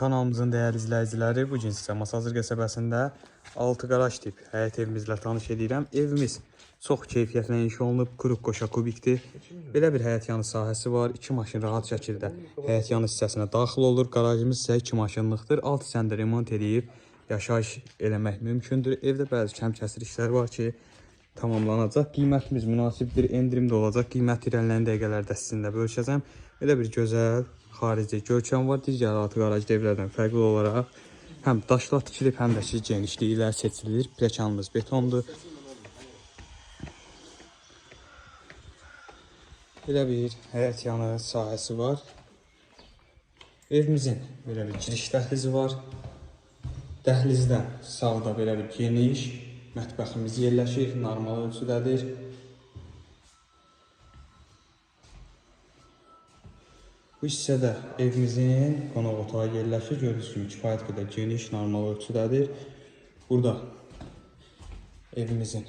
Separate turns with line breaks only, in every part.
Kanalımızın değerli izləyiciləri, bu gün sizə Masazır qəsəbəsində 6 qaraj tip həyət evimizlə tanış edirəm. Evimiz çox keyfiyyətlə inşa olunub, quruq qoşa kubikdir. Belə bir həyət yanı sahəsi var. 2 maşın rahat şəkildə həyət yanı hissəsinə daxil olur. Qarajımız isə 2 maşınlıqdır. 6 səndə remont edib yaşayış eləmək mümkündür. Evdə bəzi kəm kəsir işlər var ki, tamamlanacaq. Qiymətimiz münasibdir, endirim də olacaq. Qiymət irəliləyən dəqiqələrdə sizinlə bölüşəcəm. Belə bir gözəl xarici görkəm var. Digər altı qarajlı evlərdən fərqli olaraq həm daşla tikilib, həm də ki genişliyi ilə seçilir. Pləkanımız betondur. Belə bir həyət yanı sahəsi var. Evimizin belə bir giriş dəhlizi var. Dəhlizdən sağda belə bir geniş mətbəximiz yerləşir, normal ölçüdədir. Bu hissədə evimizin qonaq otağı yerləşir. Gördüyünüz kimi kifayət qədər geniş, normal ölçüdədir. Burada evimizin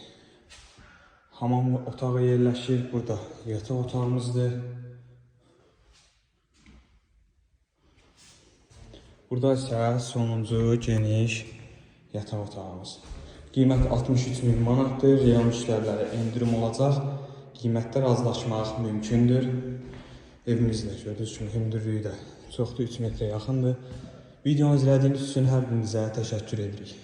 hamam otağı yerləşir. Burada yataq otağımızdır. Burada isə sonuncu geniş yataq otağımız. Qiymət 63 min manatdır. Real müştərilərə endirim olacaq. Qiymətdə razılaşmaq mümkündür. Evimizdə gördüyünüz kimi hündürlüyü də çoxdur, 3 metrə yaxındır. Videonu izlədiyiniz üçün hər birinizə təşəkkür edirik.